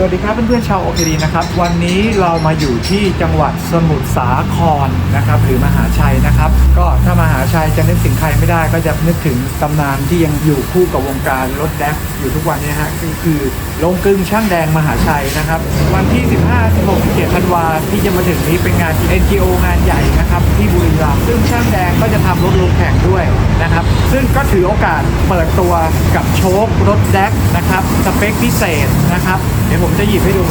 สวัสดีครับเพื่อนๆชาวโอเคดีนะครับ วันนี้เรามาอยู่ที่จังหวัดสมุทรสาครนะครับหรือมหาชัยนะครับ ก็ถ้ามหาชัยจะนึกถึงใครไม่ได้ก็จะนึกถึงตำนานที่ยังอยู่คู่กับวงการรถแดกอยู่ทุกวันนี้ฮะก็คือโรงกลึงช่างแดงมหาชัยนะครับ วันที่ 15 16 17ธันวาที่จะมาถึงนี้เป็นงาน NGO งานใหญ่นะครับที่บุรีรัม ซึ่งช่างแดงก็จะทำรถลงแข่งด้วยนะครับ ซึ่งก็ถือโอกาสเปิดตัวกับโชครถแดกนะครับ สเปคพิเศษนะครับ เดี๋ยวผมจะหยิบให้ดู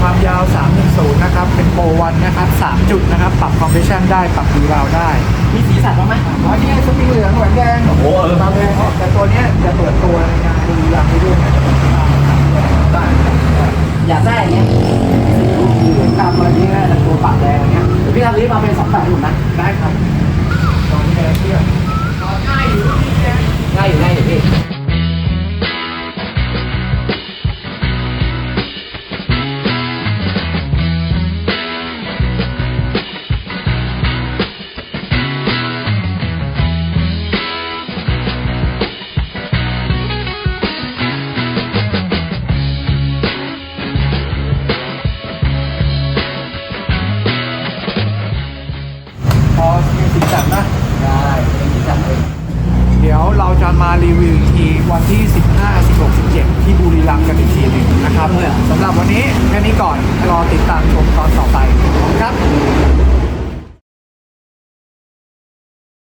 ความยาว 310 นะครับ เป็นโปรวันนะครับ 3 จุดนะครับ ปรับคอมเพรสชันได้ ปรับดูราวได้ มีสีสันบ้างไหมอ๋อนี่ไงสปริงเหลืองแหวนแดง โอ้โหเออตามแดงแต่ตัวเนี้ยจะเปิดตัวในงานบุรีรัมย์ไปด้วยนะจะเป็นได้อยากได้อย่างเงี้ย พี่ทำนี้มาเป็นสองแบบให้ผมนะได้ครับ รีวิวอีกทีวันที่ 15 16 17 ที่บุรีรัมย์กันอีกทีหนึ่งนะครับสำหรับวันนี้แค่นี้ก่อนรอติดตามชมตอนต่อไป